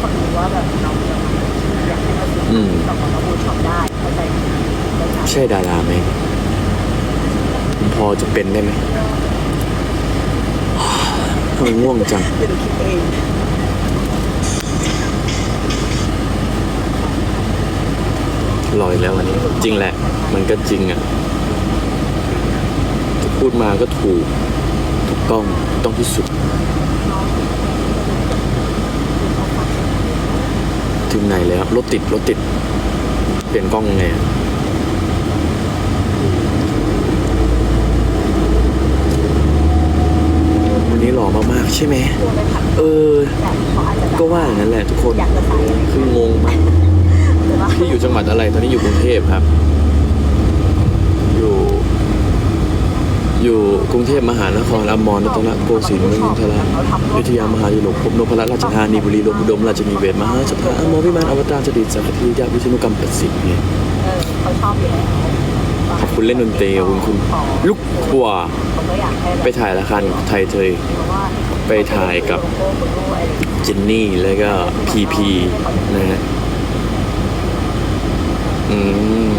คนรู้ว่าแบบน้องจะมาอยากให้มาซื้ออืมต่อของเราบูช็อปได้เข้าใจเข้าใจใช่ดาราไหมผมพอจะเป็นได้ไหมทำไมง่วงจังเดี๋ยวหนูคิดเองลอยแล้ววันนี้ จริงแหละ มันก็จริงอะที่พูดมาก็ถูก ถูกต้องถูกต้องที่สุด ถึงไหนแล้วรถติดรถติด เปลี่ยนกล้องยังไงอะวันนี้หล่อมากๆใช่ไหมกลัวไปผัดเออแต่เขาอาจจะแบบก็ว่าอย่างนั้นแหละทุกคนอยากจะใส่อะไรคืองงมากหรือว่าพี่อยู่จังหวัดอะไร ตอนนี้อยู่กรุงเทพครับ อยู่ อยู่กรุงเทพมหานครอมรรัตนโกสินทร์มหินทราอยุธยามหาดิลกภพนพรัตนราชธานีบุรีรมย์อุดมราชนีเวศมหาสภาอมรวิมานอวตารจดิตสักทียาวิชนุกรรมประสิทธิ์เนี่ยเขาชอบอยู่แล้วขอบคุณเล่นดนตรีขอบคุณคุณลูกบัวผมก็อยาไปถ่ายละครไทยเทยไปถ่ายกับเจินนี่แล้วก็พีพีนะฮะอืม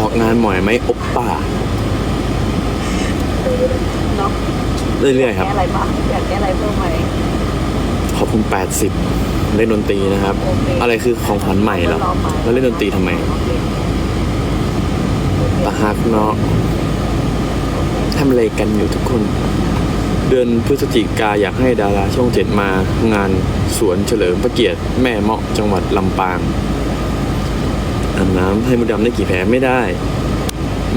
ออกงานหมอยไหมอปป้า เนาะเรื่อยๆครับ แก้อะไรบ้างอยากแก้อะไรเพิ่มไหม ขอบคุณ 80 เล่นดนตรีนะครับอะไรคือของขวัญใหม่เหรอแล้วเล่นดนตรีทำไมตาฮักเนาะทำอะไรกันอยู่ทุกคน เดือนพฤศจิกาอยากให้ดาราช่องเจ็ดมางานสวนเฉลิมพระเกียรติ แม่เมาะจังหวัดลำปางอาบน้ำให้มดดำได้กี่แผลไม่ได้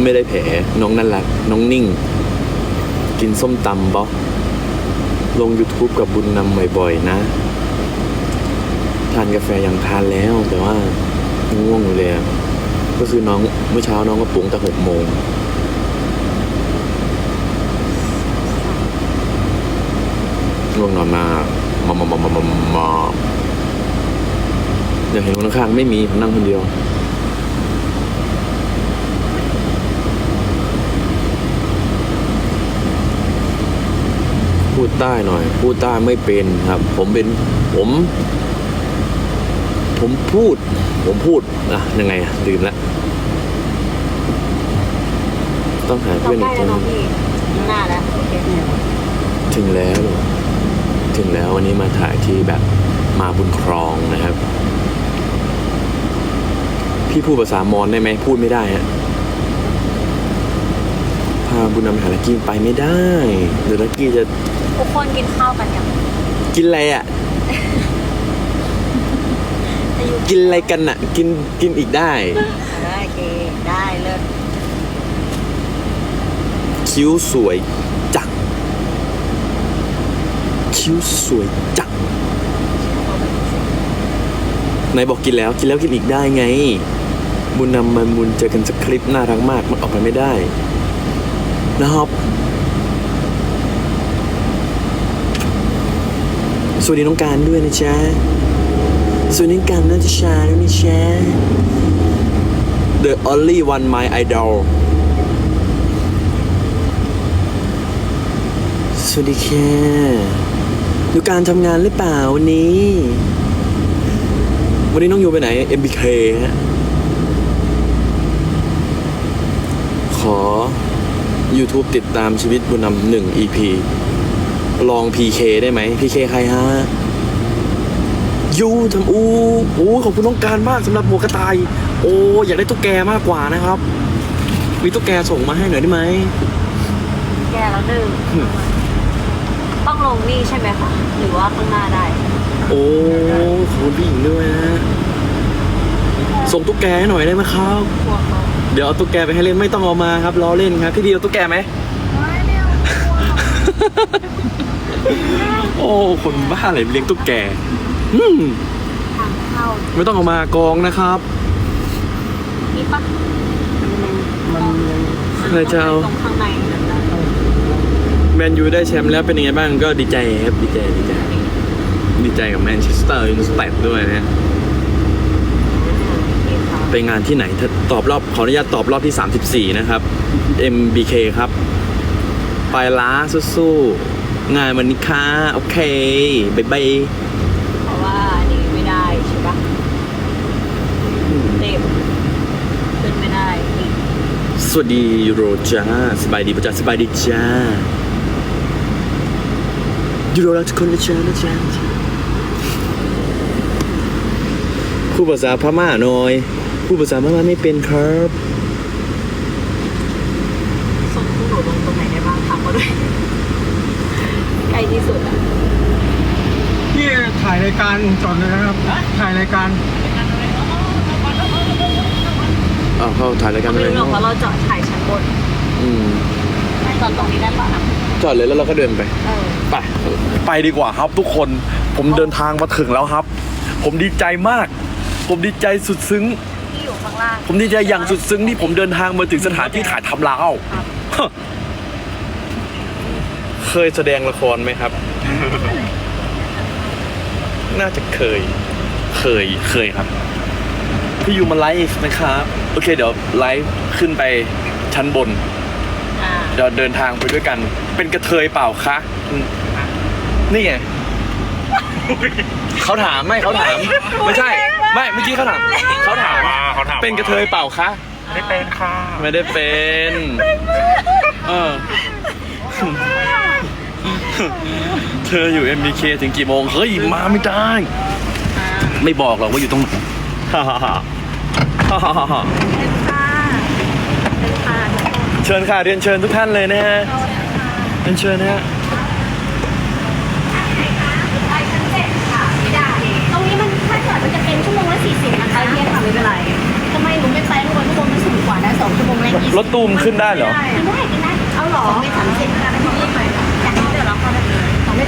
ไม่ได้แผลน้องนั่นรักน้องนิ่ง กินส้มตำบ๊อกลง YouTube กับบุญนำบ่อยๆนะ ทานกาแฟยังทานแล้วแต่ว่าง่วงอยู่เลยก็คือน้องเมื่อเช้าน้องก็ปลุกตั้งหกโมงง่วงนอนมากมามามามามามอยากเห็นคนข้างๆไม่มีนั่งคนเดียว พูดใต้หน่อย พูดใต้ไม่เป็นครับ ผมเป็นผม ผมพูด ผมพูดอะยังไงอะลืมละต้องหาเราเพื่อนใกอีล้กคนแล้วเนาะพี่หน้าแล้วโอเคถึงแล้วเหรอถึงแล้ววันนี้มาถ่ายที่แบบมาบุญครองนะครับ พี่พูดภาษามอญได้ไหมพูดไม่ได้ฮะพาบุญนำไปหาลักกี้ไปไม่ได้เดี๋ยวลักกี้จะ ทุกคนกินข้าวกันยังกินอะไรอะ จะอยู่กินอะไรกันอะ กินกินอีกได้ ได้โอเคได้เลิศคิ้วสวยจังคิ้วสวยจังไหนบอกกินแล้วกินแล้วกินอีกได้ไง บุญนำมันบุญเจอกันสักคลิปน่ารักมากมันออกไปไม่ได้นะครับ วัสดีน้องการด้วยนะจ๊ะสวัสดีน้องการนัทชาด้วยนะจ๊ะ The only one my idol สวัสดีแค่ดูการทำงานหรือเปล่าวันนี้ วันนี้น้องอยู่ไปไหน MBK ฮะ ขอ YouTube ติดตามชีวิตบุญนำหนึ่ง EP ลอง PK ได้ไหม PK ใครฮะยูทำอูโอ้ขอบคุณน้องการมากสำหรับหัวกระต่าย โอ้อยากได้ตุ๊กแกมากกว่านะครับ มีตุ๊กแกส่งมาให้หน่อยได้ไหมแก้แล้วหนึ่งอืมต้องลงนี่ใช่ไหมคะหรือว่าข้างหน้าได้ โอ้ขอบคุณพี่หญิงด้วยนะส่งตุ๊กแกให้หน่อยได้ไหมครับกลัวเขาเดี๋ยวเอาตุ๊กแกไปให้เล่นไม่ต้องเอามาครับล้อเล่นครับพี่ดีเอาตุ๊กแกไหมไม่เร็วกลัว โอ้คนบ้าอะไรเลี้ยงตุ๊กแกอืมทางเข้าไม่ต้องเอามากองนะครับ นี่ปะมันใครจะเอา ตรงข้างในนั่นนะแมนยูได้แชมป์แล้วเป็นยังไงบ้างก็ดีใจครับดีใจดีใจ ดีใจกับแมนเชสเตอร์ยูไนเต็ดด้วยนะโอเคค่ะไปงานที่ไหนถ้าตอบรอบขออนุญาตตอบรอบที่ 34 นะครับ MBK ครับ ไปล้าสู้ๆ งานวันนี้ค่ะ โอเคบายบายเพราะว่านี่ไม่ได้ใช่ปะเต็มขึ้นไม่ได้สวัสดีโรจ้าสบายดีประจ้าสบายดีจ้ายูโรรักทุกคนนะจ้านะจ้าผู้ภาษาพม่าหน่อย ผู้ภาษาพม่าไม่เป็นครับ การจอดเลยนะครับถ่ายรายการอ้าวเข้าถ่ายรายการไม่เลยรู้หรอกเพราะเราจอดถ่ายชั้นบนอืมจอดตรงนี้ได้ปะจอดเลยแล้วเราก็เดินไปเออไปไปดีกว่าครับทุกคน ผมเดินทางมาถึงแล้วครับ ผมดีใจมาก ผมดีใจสุดซึ้งที่อยู่ข้างล่างผมดีใจอย่างสุดซึ้งที่ผมเดินทางมาถึงสถานที่ถ่ายทำลาวเคยแสดงละครไหมครับ น่าจะเคย เคย เคยครับ พี่ยูมาไลฟ์นะครับ โอเค เดี๋ยวไลฟ์ขึ้นไปชั้นบน อ่าเดี๋ยวเดินทางไปด้วยกัน เป็นกระเทยเปล่าคะอืมนี่ไงเขาถามไม่เขาถาม ไม่ใช่ ไม่ เมื่อกี้เขาถามเขาถาม เขาถามเป็นกระเทยเปล่าคะ ไม่เป็นค่ะ ไม่ได้เป็น เออ เธออยู่ MBK ถึงกี่โมง เฮ้ย มาไม่ได้ ไม่บอกหรอกว่าอยู่ตรงไหนฮ่าฮ่าฮ่าฮ่าฮ่าฮ่าฮ่าเป็นค่ะเป็นค่ะทุกคนเชิญค่ะเรียนเชิญทุกท่านเลยนะฮะเรียนเชิญนะฮะไปชั้นเจ็ดค่ะไม่ได้ ตรงนี้มันถ้าเกิดมันจะเป็นชั่วโมงละสี่สิบนะคะโอเคค่ะไม่เป็นไรทำไมหนูไม่ไปทุกวันทุกคนมันสูงกว่านะสองชั่วโมงแรกยี่สิบรถตูมขึ้นได้เหรอกินได้กินได้เอาหรอสองไม่สามสิบนะคะที่นี่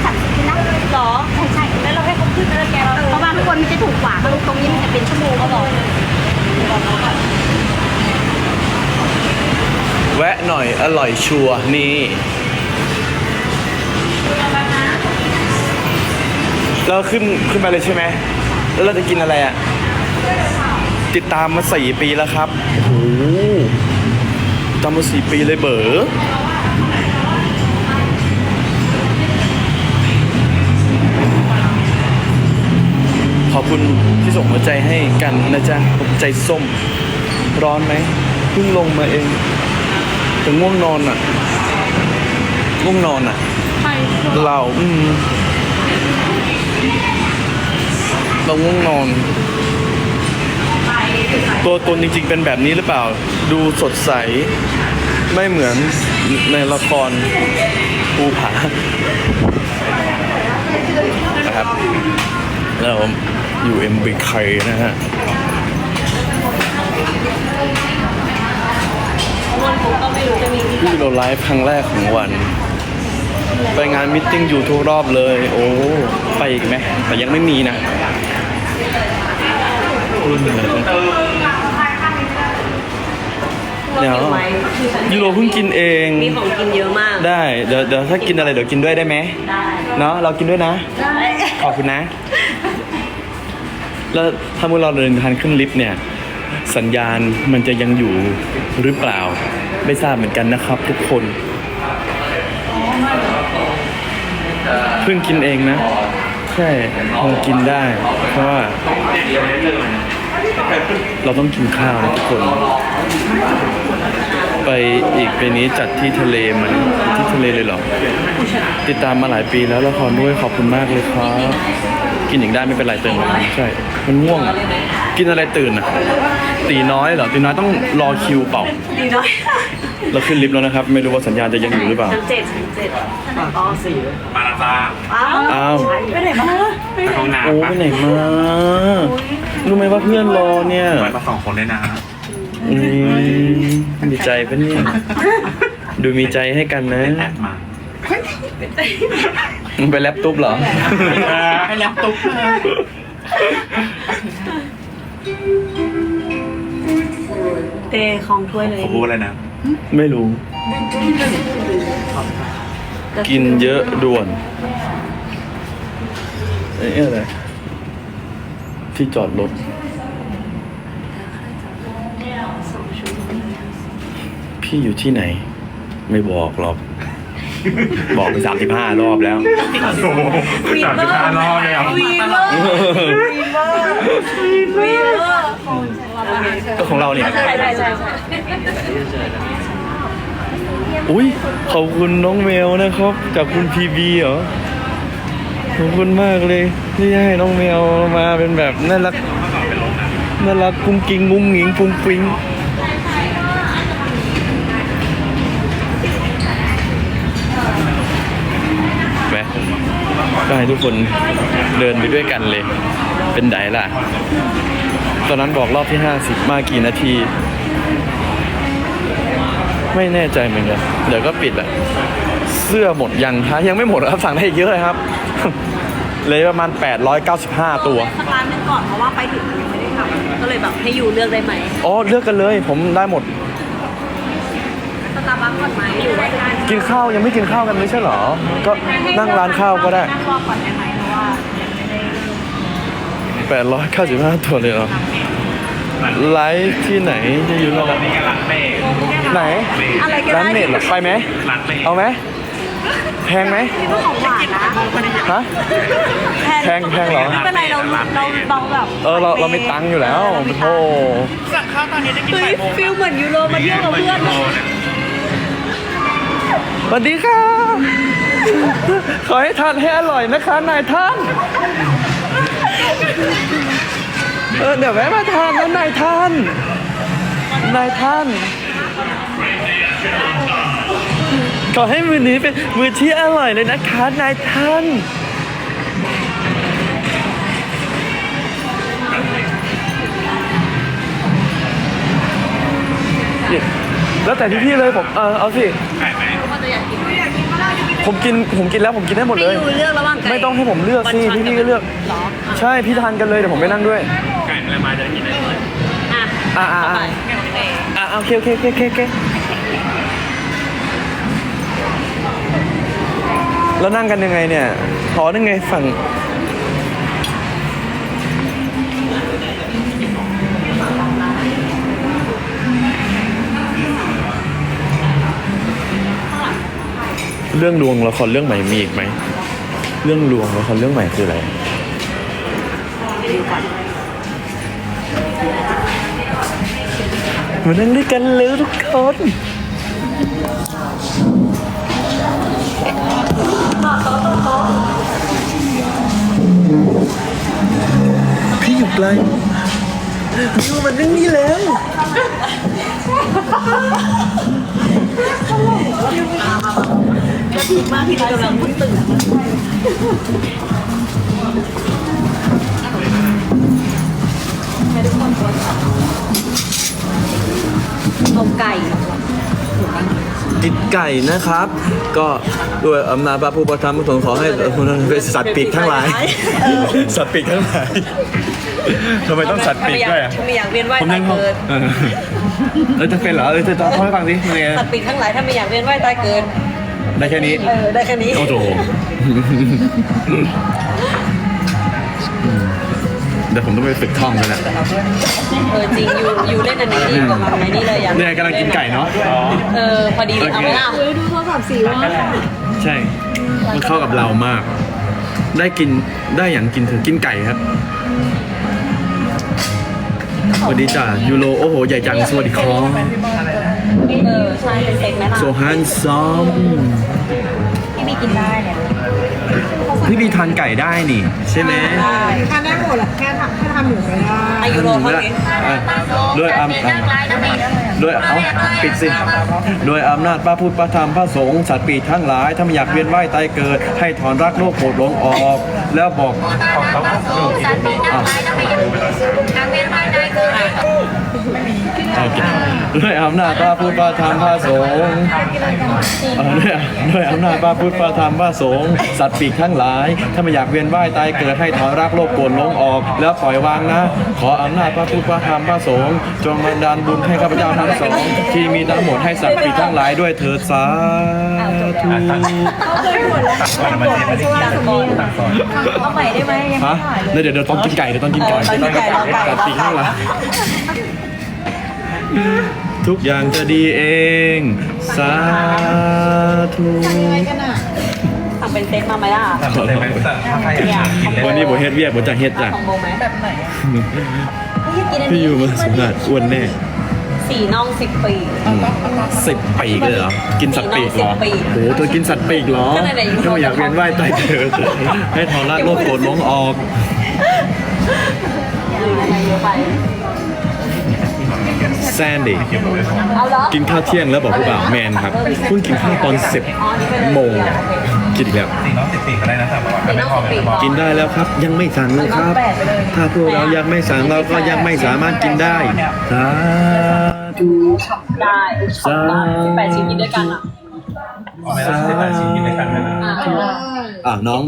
สองไม่สามสิบกินได้หรอใช่ใช่แล้วเราให้เขาขึ้นแล้วแกเราเพราะว่าทุกคนมันจะถูกกว่าเพราะตรงนี้มันจะเป็นชั่วโมงก็บอกแวะหน่อยอร่อยชัวร์นี่ เราขึ้นขึ้นไปเลยใช่ไหม แล้วเราจะกินอะไรอะ ติดตามมาสี่ปีแล้วครับ โอ้โหตามมาสี่ปีเลยเบ๋อ ขอบคุณที่ส่งหัวใจให้กันนะจ๊ะผมใจส้ม ร้อนไหมเพิ่งลงมาเองแต่ง่วงนอนอะง่วงนอนอะ เราอืมเราง่วงนอน ตัวตนจริง ๆ เป็นแบบนี้หรือเปล่า ดูสดใส ไม่เหมือนในละครภูผานะครับแล้วผม อยู่ MBK นะฮะวันผมก็ไม่รู้จะมีที่พี่เราไลฟ์ครั้งแรกของวัน ไปงานมิทติ้งอยู่ทุกรอบเลย โอ้ ไปอีกไหม แต่ยังไม่มีนะเดี๋ยวเราไหมยูโรเพิ่งกินเอง มีของกินเยอะมาก ได้ เดี๋ยวเดี๋ยวถ้ากินอะไรเดี๋ยวกินด้วยได้ไหมได้ เนาะเรากินด้วยนะ ได้ ขอบคุณนะ แล้วถ้าเมื่อเราเดินทางขึ้นลิฟต์เนี่ย สัญญาณมันจะยังอยู่หรือเปล่า ไม่ทราบเหมือนกันนะครับ ทุกคนเพิ่งกินเองนะ ใช่คงกินได้ เพราะว่า เราต้องกินข้าวนะทุกคน ไปอีกปีนี้จัดที่ทะเลไหมันที่ทะเลเลยเหรอ ติดตามมาหลายปีแล้วละครด้วยขอบคุณมากเลยครับ กินอย่างได้ไม่เป็นไรเติมมาใช่ มันง่วงอะ กินอะไรตื่นอะ ตีน้อยเหรอ ตีน้อยต้องรอคิวเปล่า ดีน้อยเราขึ้นลิฟต์แล้วนะครับ ไม่รู้ว่าสัญญาณจะยังอยู่หรือเปล่า ชั้นเจ็ดชั้นเจ็ดอ๋อสี่มาแล้วจ้าอ้าวอ้าว ไปไหนมาไปห้องน้ำโอ้ไปไหนมา รู้ไหมว่าเพื่อนรอเนี่ยไปมาสองคนเลยนะ อืมดีใจปะเนี่ย ดูมีใจให้กันนะ แอดมา มึงไปแลปตุ๊บเหรอ ให้แล้วตุ๊บ เตะของถ้วยเลยผมพูดอะไรนะ ไม่รู้ กินเยอะด่วนเอ้ยอะไรที่จอดรถพี่อยู่ที่ไหน ไม่บอกหรอก บอกไปสามสิบห้ารอบแล้ว โอ้โหสามสิบห้ารอบเลยอะวีเวอร์วีเวอร์วีเวอร์ก็ของเราเนี่ยใช่ใช่ใช่อุ้ยขอบคุณน้องเมลนะครับ จากคุณพีบีเหรอ ขอบคุณมากเลยที่ให้น้องแมวมาเป็นแบบน่ารักน่ารักกุ้งกิ้งงุ้งหงิงปุ้งปิ้งแหม ก็ให้ทุกคนเดินไปด้วยกันเลย เป็นไดล่ะ ตอนนั้นบอกรอบที่ 50 มากี่นาที ไม่แน่ใจเหมือนกันเดี๋ยวก็ปิดแหละเสื้อหมดยังฮะยังไม่หมดครับสั่งได้อีกเยอะเลยครับ เลยประมาณ 895 ตัว สักร้านหนึงก่อนเพราะว่าไปถึงยังไม่ได้ทำก็เลยแบบให้ยูเลือกได้ไหม อ๋อ เลือกกันเลย ผมได้หมดสตาร์บัค ก่อนไหมหรือว่าจะได้กินข้าวยังไม่กินข้าวกันไม่ใช่เหรอ ก็นั่งร้านข้าวก็ได้นั่งรอก่อนได้ไหมเพราะว่ายังไม่ได้895ตัวเลยเหรอ ไลฟ์ที่ไหนจะอยู่ระดับนี่ก็รักเมฆไหน อะไรก็ได้ร้านเน็ตเหรอไปไหมรักเมฆเอาไหม แพงไหมที่พวกของหวานนะฮะ แพงแพงเหรอ ไม่เป็นไรเราเราเราแบบเออเราเราไม่ตังค์อยู่แล้วโธ่เฮ้ยฟิลเหมือนยูโรมาเที่ยวกับเพื่อนเลยส วัสดีค่ะ ขอให้ทานให้อร่อยนะคะนายท่าน เออเดี๋ยวแวะมาทานนะนายท่าน นายท่าน ขอให้มือนี้เป็นมือที่อร่อยเลยนะคะนายท่านแล้วแต่ที่พี่เลยผมเออเอาสิ ผมกินผมกินแล้วผมกินได้หมดให้เลยยูเลือกระหว่างไก่ไม่ต้องให้ผมเลือกสิวันช็ตพี่ๆก็เลือก หรอใช่พี่ทานกันเลยเดี๋ยวผมไปนั่งด้วยไก่อะไรมาจะกินได้เลยอะอ่าอ่าไปอ่า อ่าโอเคโอเคโอเคโอเคโอเคแล้วนั่งกันยังไงเนี่ยหอนั่งไงฝั่ง เรื่องลวงละครเรื่องใหม่มีอีกไหม เรื่องลวงละครเรื่องใหม่คืออะไรมานั่งด้วยกันเลยทุกคนพี่อยู่ไกลมิวมันนั่งนี่แล้ว แล้วพีคมากพี่กำลังเพิ่งตื่นเอาไก่กินไก่นะครับ ก็ด้วยอำนาจพระผู้ประทับประสงค์ขอให้เป็นสัตว์ปีกทั้งหลาย สัตว์ปีกทั้งหลาย ทำไมต้องสัตว์ปีกด้วยอะถ้าไม่อยากเวียนว่ายผมตายัยงเกิด เออเออจะเป็นเหรอเออจะจะเล่าให้ฟังสิเป็นไงสัตว์ปีกทั้งหลายถ้าไม่อยากเวียนว่ายตายเกิด ได้แค่นี้ เออได้แค่นี้โอ้โหเดี๋ยวผมต้องไปฝึกท่องแล้วนะเออจริงยูยูเล่นอันนี้ดีกว่ามาไหมนี่เลยอยากเนี่ยกำลังกินไก่เนาะ เออพอดีเลยเอาไหมล่ะใช่ มันเข้ากับเรามาก ได้กินได้อย่างกินถึงกินไก่ครับ สวัสดีจ้ะยูโรโอ้โห ใหญ่จังสวัสดีครับเออใช่เป็นเซ็กไหมล่ะโซฮันซอมพี่มีกินได้เนี่ย พี่บีทานไก่ได้นี่ ใช่ไหมทานได้หมดแหละแค่ทำแค่ทำหมูไม่ได้อายุโรเท่านี้อะด้วยอำอะด้วยเอ้าปิดสิด้วยอำนาจพระพุทธพระธรรมพระสงฆ์สัตว์ปีกทั้งหลายถ้าไม่อยากเวียนว่ายตายเกิด ให้ถอนรักโลกโกรธหลงออก แล้วบอกอะโอเคด้ วยอำนาจพระพุทธพระธรรมพระสงฆ์เอ่อด้วยด้วยอำนาจพระพุทธพระธรรมพระสงฆ์สัตว์ปีกทั้งหลาย ถ้าไม่อยากเวียนว่ายตายเกิดให้ถอนรักโลภโกรธหลงออก แล้วปล่อยวางนะ ขออำนาจพระพุทธพระธรรมพระสงฆ์จงบันดาลบุญให้ข้าพเจ้าทั้งสองที่มีทั้งหมดให้สัตว์ปีกทั้งหลายด้วยเถิดสาธุวันมาเทมาที่ตัดก่อนเอาใหม่ได้ไหมยังฮะเดี๋ยวเดี๋ยวเดี๋ยวต้องกินไก่เดี๋ยวต้องกินไก่เออต้องกินไก่ลองไก่สัตว์ปีกทั้งหลาย ทุกอย่างจะดีเอง สาธุทำเป็นเซ็กมาไหมล่ะเลยไหมแต่ถ้าใครอยากกินเลยวันนี้ผมเฮ็ดเวียกผมจะเฮ็ดจ้ะของโบไหมแบบไหนพี่อยู่มาสุนัขอ้วนแน่สี่น่องสิบปีสิบปีกเลยเหรอ กินสัตว์ปีกเหรอสิบปีโหเธอกินสัตว์ปีกเหรอก็ไหนๆอยู่ถ้าไม่อยากเวียนว่ายตายเกิดให้ทอร่าโลกโกรธลงออกอะไรเยอะไป แซนดี้เอาเหรอกินข้าวเที่ยงแล้วบอกผู้บ่าวแมนครับเพิ่งกินข้าวตอนสิบโมงคิดอีกแล้วสี่น้องสิบสี่ก็ได้นะแต่ว่าสี่น่องสิบปีกินได้แล้วครับยังไม่สั่งเลยครับ ถ้าพวกเรายังไม่สั่งเราก็ยังไม่สามารถกินได้สาธุได้ชอบได้สิบแปดชิ้นกินด้วยกันอะไม่ได้สิบแปดชิ้นกินด้วยกันนะอะอ่าน้อง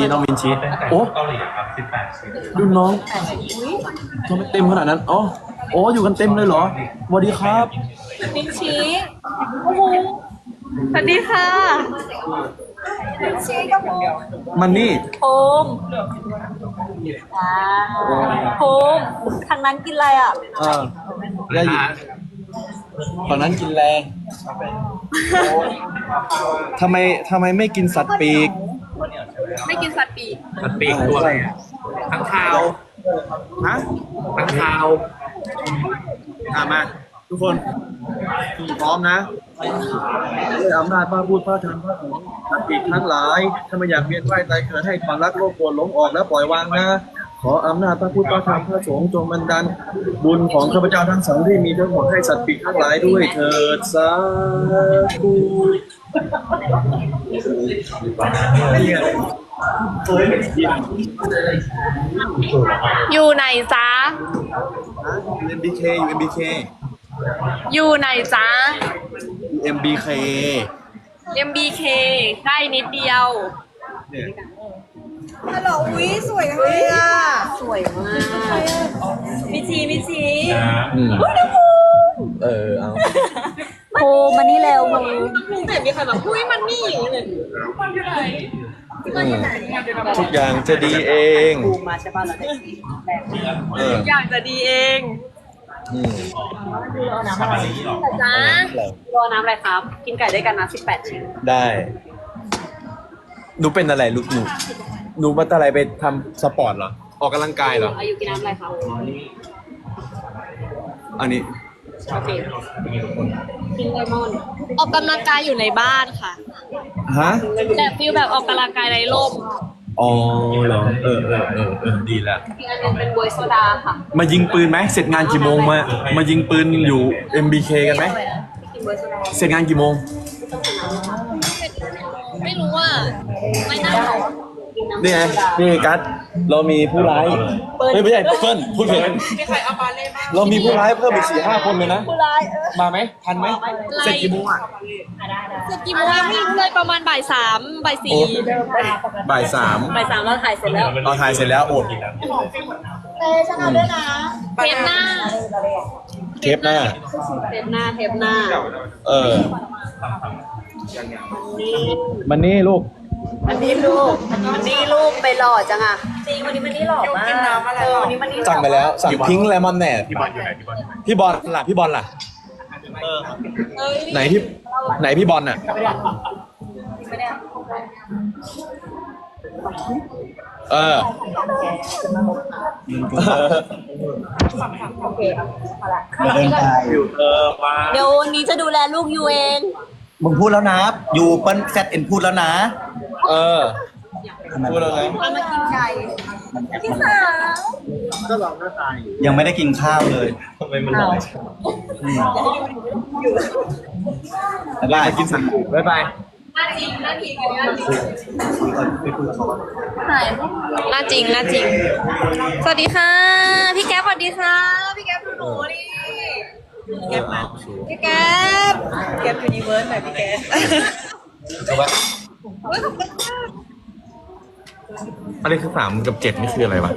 นี่น้องมินชีสโอ้เกาหลีครับสิบแปดชิ้นดูน้องทำไมเต็มขนาดนั้นอ๋อโอ้อยู่กันเต็มเลยเหรอสวัสดีครับมินชีโอ้โหสวัสดีค่ะมันนี่โฮมว้าวโฮมทางนั้นกินอะไรอะอ่าได้ยินตอนนั้นกินแรงทำไมทำไมไม่กินสัตว์ปีก ไม่กินสัตว์ปีกมันปีกตัวอะไรอะข้างคาวฮะข้างคาวอะมา ทุกคนพร้อมนะด้วยอำนาจพระพูดพระธรรมพระสงฆ์ทั้งปีกทั้งหลายถ้าไม่อยากเวียนว่ายตายเกิดให้ความรักโลภโกรธหลงออกและปล่อยวางนะขออำนาจพระพุทธพระธรรมพระสงฆ์จงบันดาลบุญของข้าพเจ้าทั้งสองที่มีทั้งหมดให้สัตว์ปีกทั้งหลายด้วยเถิดสาธุ อยู่ไหนจ๊ะ UMBK UMBK อยู่ไหนจ๊ะ UMBK MBK ใกล้นิดเดียว เนี่ยฮัลโหลอุ้ยสวยจังเลยอะ สวยมากมิชีมิชีนะอืมเออเอาโฮมมานี่เร็วโฮมแต่มีใครแบบอุ้ยมันนี่เลย ทุกอย่างจะดีเองบูมมาใช่ป่ะเราได้สีแดงเอออยากจะดีเองอืมทำอะไรนี่หรอจ๊ะรอน้ำอะไรครับ กินไก่ด้วยกันนะ18ชิ้นได้หนูเป็นอะไรลูกหนูหนูมาอะไรไปทำสปอร์ตเหรอ ออกกำลังกายเหรออายุกินน้ำอะไรครับอันนี้ โอเคกินเลมอน ออกกำลังกายอยู่ในบ้านค่ะ ฮะ แต่ฟิลแบบออกกำลังกายในร่มอ๋อเหรอเออเออเออเออดีแล้ว อีกอันหนึงเป็นบวยโซดาค่ะมายิงปืนไหมเสร็จงานกี่โมงมา มายิงปืนอยู่ MBK กันไหม กินบวยโซดาเสร็จงานกี่โมง ไม่รู้ว่าไม่น่าหรอ กนี่ไงนี่กัสเรามีผู้ร้ายเฮ้ยไม่ใช่เฟิร์นพูดผิดเรามีผู้ร้ายเพิ่มอีกสี่ห้าคนเลยนะ ผู้ร้ายมาไหมทันไหมเสร็จกี่โมงอะเสร็จกี่โมงยังไม่รู้เลยประมาณบ่ายสามบ่ายสี่บ่ายสามบ่ายสามเราถ่ายเสร็จแล้วเราถ่ายเสร็จแล้วโอดเต้ฉันเอาด้วยนะเทปหน้า เทปหน้า เทปหน้าเทปหน้า เออ มันนี่ลูก อันนี้ลูกอันนี้ลูกไปหล่อจังอะจริงวันนี้มันนี่หล่อมากกินน้ำอะไรวันนี้มันนี่สั่งไปแล้วสั่งพิงค์เลมอนแน่พี่บอลอยู่ไหนพี่บอลอยู่ไหนพี่บอลล่ะพี่บอลล่ะไหนพี่ไหนพี่บอลน่ะเอออยู่เออมาเดี๋ยววันนี้จะดูแลลูกยูเองมึงพูดแล้วนะ อยู่เปิ้ลแซดเอ็นพูดแล้วนะ เออพูดแล้วไงมามากินไก่ยังไม่ได้กินข้าวเลยทำไมมันหล่อบ๊ายบายกินสังกูบ๊ายบายน่าจริงน่าจริงน่าจริงน่าจริง สวัสดีค่ะ พี่แก๊ปสวัสดีค่ะ พี่แก๊ปดูหนูดิพี่แก๊ปมาพี่แก๊ปแก๊ปยูนิเวิร์สหน่อยพี่แก๊ป อันนี้คือสามกับเจ็ดนี่คืออะไรวะ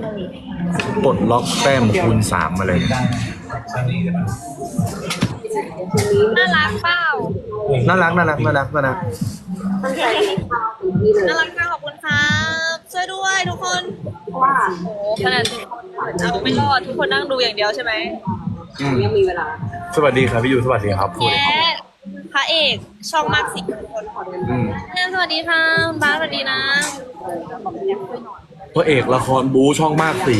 ปลดล็อกแต้มคูณสามมาเลย น่ารักเปล่าน่ารักน่ารักน่ารักน่ารักน่ารักค่ะขอบคุณครับ ช่วยด้วยทุกคน ว่าโอ้ขนาดเอาไม่รอดทุกคนนั่งดูอย่างเดียวใช่ไหมอืมยังมีเวลา สวัสดีครับพี่ยูสวัสดีครับแย่ พระเอกช่องมากสิบคนอืมสวัสดีค่ะคุณบ้านสวัสดีนะพระเอกละครบูช่องมากสี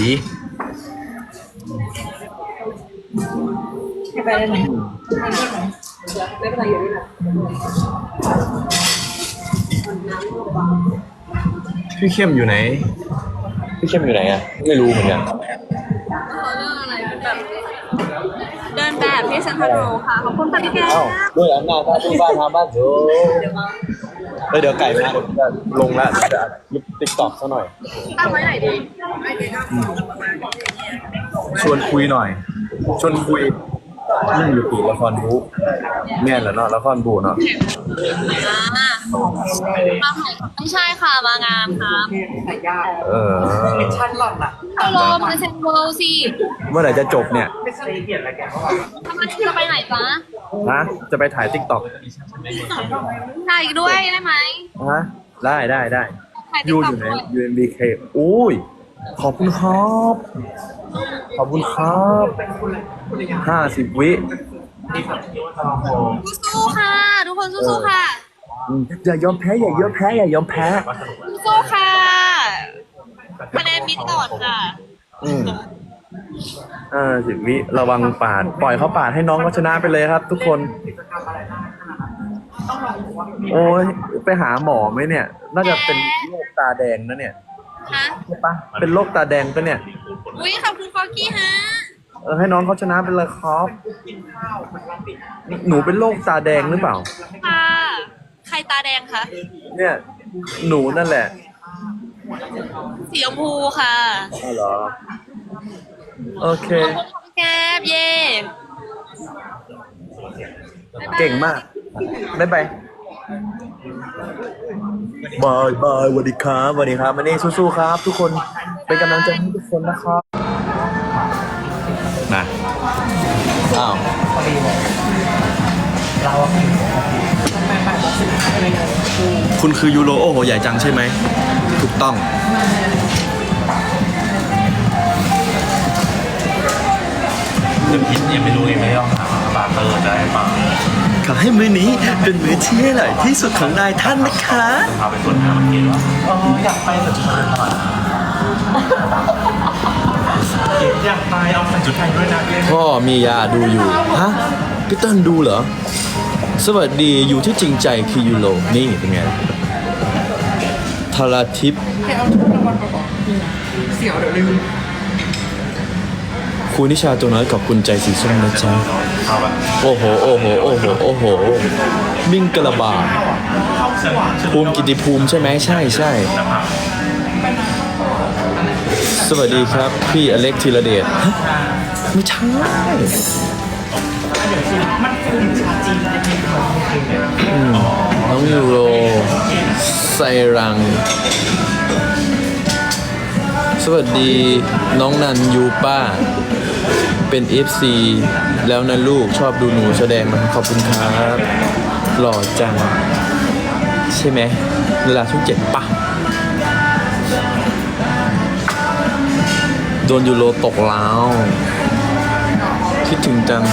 พี่เข้มอยู่ไหน พี่เข้มอยู่ไหนอะ ไม่รู้เหมือนกัน เรื่องอะไรเป็นแบบเดินแบบที่เซ็นทรัลโรค่ะ ขอบคุณค่ะพี่แกอ้าวด้วยอำนาจหน้าที่บ้านทำบ้านเถอะเฮ้ยเดี๋ยวไก่มาเดี๋ยวจะลงแล้วเดี๋ยวจะยุบติ๊กต็อกซะหน่อย ตั้งไว้ไหนดี ชวนคุยหน่อย ชวนคุยนี่อยู่ปีละครบูแม่นแล้วเนาะละครบูเนาะ อ่า มาถ่ายไม่ใช่ค่ะมางานครับเออฮัลโหลมาเซ็นเวิลด์สิเมื่อไหร่จะจบเนี่ยทำไมจะไปไหนจ๊ะฮะจะไปถ่ายติ๊กต็อกถ่ายอีกด้วยได้ไหมฮะได้ได้ได้ถ่ายยูติ๊กอต็อกยู่ไหนด้วย UMBK อุ้ยขอบคุณครับ ขอบคุณครับห้าสิบวิสู้ๆค่ะ ทุกคนสู้ๆค่ะ อืมอย่ายอมแพ้อย่ายอมแพ้อย่ายอมแพ้ สู้ๆค่ะคะแนนมิดตอดค่ะ อืมอ่าสิบวิระวังปาด ปล่อยเขาปาดให้น้องเขาชนะไปเลยครับ ทุกคน โอ้ยไปหาหมอไหมเนี่ย น่าจะเป็นโรคตาแดงนะเนี่ยฮะ ใช่ปะเป็นโรคตาแดงปะเนี่ย อุ้ยขอบคุณฟอกกี้ฮะ เออให้น้องเขาชนะไปเลยครับ หนูเป็นโรคตาแดงหรือเปล่า ค่ะ ใครตาแดงคะ เนี่ย หนูนั่นแหละสีชมพูค่ะอ๋อเหรอ โอเคขอบคุณค่ะพี่แก๊บเย่บ๊ายบายเก่งมากบ๊ายบายบายบายสวัสดีครับสวัสดีครับมันนี่สู้ๆครับ ทุกคน เป็นกำลังใจให้ทุกคนนะครับ นะอ้าวคุ ณคือยูโรโอ้โหใหญ่จังใช่ไหม ถูกต้องจะพิษยังไม่รู้ยังไม่ต้องถามบาร์เตอร์จะให้ฟังขอให้มือนี้เป็นมือที่อร่อยที่สุดของนายท่านนะคะ พาไปสวนน้ำมันเกว่าเอออยากไปแต่ชุดไทยหน่อยอยากไปเอาใส่ชุดไทยด้วยนะเล่นพ่อมียาดูอยู่ ฮะพี่เติ้ลดูเหรอ สวัสดีอยู่ที่จริงใจคือยูโรนี่เป็นไงทาราทิพย์ครูนิชาตัวน้อยขอบคุณใจสีส้มนะจ๊ะเอาแบบโอ้โห โอ้โห โอ้โห โอ้โห มิ่งกระบาดภูมิกิติภูมิใช่ไหมใช่ใช่ สวัสดีครับ พี่อเล็กธีรเดชฮะไม่ใช่ อืมน้องยูโรไซรัง สวัสดีน้องนันยูป้า เป็น FC แล้วนะลูกชอบดูหนูแสดงมันขอบคุณครับหล่อจัง ใช่ไหมเวลาทุกเจ็ดปะโดนยูโรตกแล้ว คิดถึงจัง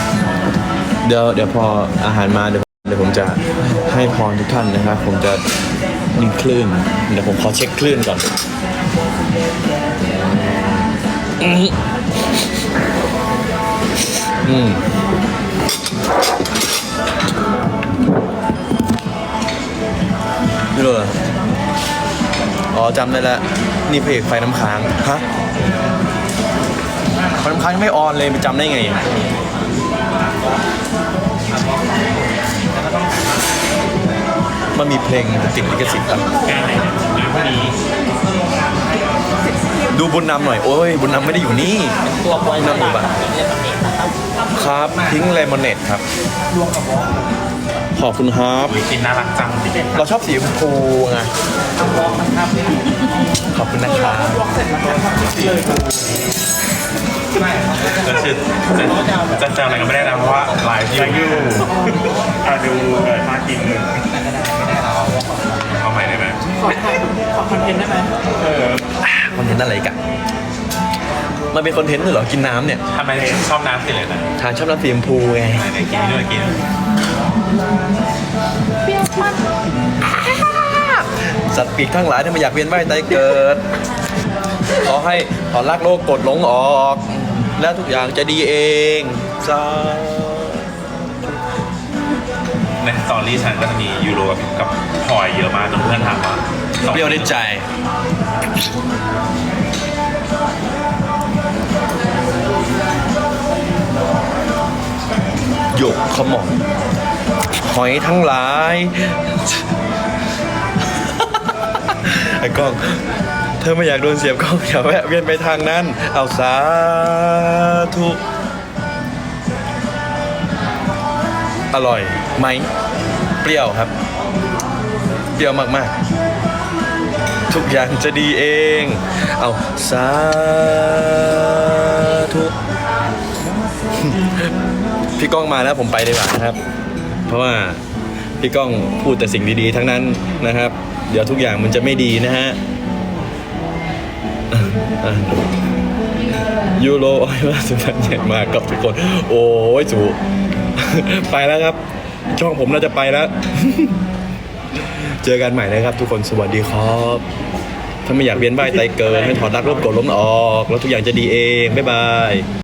เดี๋ยวเดี๋ยวพออาหารมาเดี๋ยวเดี๋ยวผมจะให้พรทุกท่านนะครับ ผมจะมีคลื่น เดี๋ยวผมขอเช็คคลื่นก่อนอืมอืมนี่เลยอ๋อจำได้แล้วนี่เพจไฟน้ำค้าง ฮะ ไฟน้ำค้างยังไม่ออนเลยไปจำได้ไง มันมีเพลงติดลิขสิทธิ์ครับดูบุญนำหน่อย โอ้ย บุญนำไม่ได้อยู่นี่ตัวบุญนำอยู่บ้านครับทิ้งเลมอนเนตครับขอบคุณครับกินน่ารักจังเราชอบสีชมพูไงขอบคุณนะครับ จะชื่อจะจะจำอะไรก็ไม่ได้นะเพราะว่าหลายูยูอะดูเออท่ากินหนึ่งเอาใหม่ได้ไหมขอคอนเทนต์ได้ไหมเออคอนเทนต์อะไรกันมันเป็นคอนเทนต์เหรอ กินน้ำเนี่ยทำไมชอบน้ำสีเลยนะทานชอบน้ำสีชมพูไงกินด้วยกินเปรี้ยวมันสัตว์ปีกทั้งหลายที่มันอยากเวียนว่ายตายเกิด ขอให้ขอลากโลกกดหลงออก แล้วทุกอย่างจะดีเองสาในสตอรี่ฉันก็จะมียูโรกับกับพลอยเยอะมากจนเพื่อนถามว่าเปรี้ยวได้ใจ หยกขมองหอยทั้งหลาย ไอ้กล้อง เธอไม่อยากโดนเสียบกล้องอย่าแวะเวียนไปทางนั้น เอาสาธุอร่อยไหม เปรี้ยวครับ เปรี้ยวมากๆ ทุกอย่างจะดีเอง เอาสาธุพี่ก้องมาแล้วผมไปดีกว่านะครับ เพราะว่าพี่ก้องพูดแต่สิ่งดีๆทั้งนั้นนะครับ เดี๋ยวทุกอย่างมันจะไม่ดีนะฮะอะ ยูโรอ้อยว่าสุดท้ายใหญ่มากกับทุกคน โอ้ยจูไปแล้วครับ ช่องผมน่าจะไปแล้ว เจอกันใหม่นะครับ ทุกคนสวัสดีครับ ถ้าไม่อยากเวียนว่ายตเกินให้ถอดรักลบกดล้มออก แล้วทุกอย่างจะดีเอง บ๊ายบาย